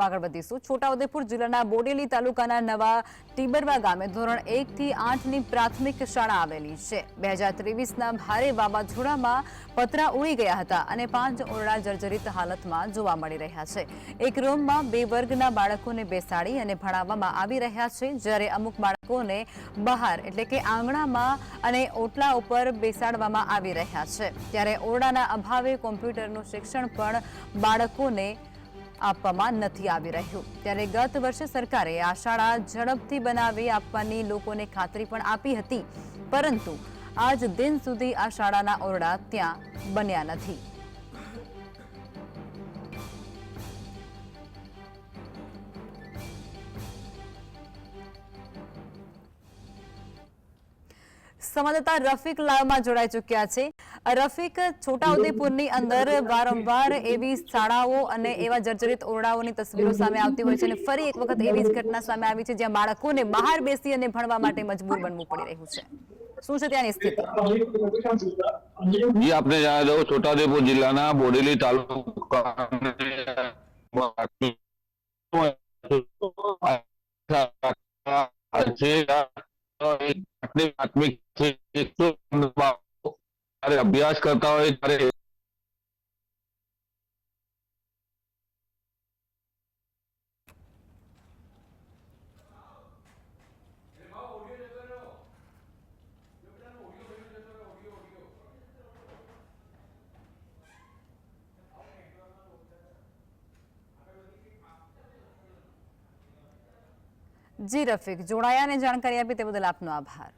આગળ વધીશું. છોટાઉદેપુર જિલ્લાના બોડેલી તાલુકાના નવા ટીબરવા ગામે ધોરણ એક થી આઠની પ્રાથમિક શાળા આવેલી છે. બે હજાર ત્રેવીસના ભારે વાવાઝોડામાં પતરા ઉડી ગયા હતા અને પાંચ ઓરડા જર્જરિત હાલતમાં જોવા મળી રહ્યા છે. એક રૂમમાં બે વર્ગના બાળકોને બેસાડી અને ભણાવવામાં આવી રહ્યા છે, જ્યારે અમુક બાળકોને બહાર એટલે કે આંગણામાં અને ઓટલા ઉપર બેસાડવામાં આવી રહ્યા છે. ત્યારે ઓરડાના અભાવે કોમ્પ્યુટરનું શિક્ષણ પણ બાળકોને આપવામાં નથી આવી રહ્યું. ત્યારે ગત વર્ષે સરકારે આ શાળા ઝડપથી બનાવી આપવાની લોકોને ખાતરી પણ આપી હતી. પરંતુ આજ દિન સુધી આ શાળાના ઓરડા ત્યાં બન્યા નથી. સંવાદદાતા રફીક લાઈવમાં જોડાઈ ચૂક્યા છે. રફીક, છોટાઉદેપુરની અંદર વારંવાર એવી શાળાઓ અને એવા જર્જરિત ઓરડાઓની તસવીરો સામે આવતી હોય છે અને ફરી એક વખત એવી જ ઘટના સામે આવી છે જ્યાં બાળકોને બહાર બેસી અને ભણવા માટે મજબૂર બનવું પડી રહ્યું છે. શું છે ત્યાંની સ્થિતિ? જી, આપને જણાવી દઉં છોટાઉદેપુર જિલ્લાના બોડેલી તાલુકા પ્રાથમિક છે એકસો અભ્યાસ કરતા હોય ત્યારે જી, રફીક જોડાયા અને જાણકારી આપી તે બદલ આપનો આભાર.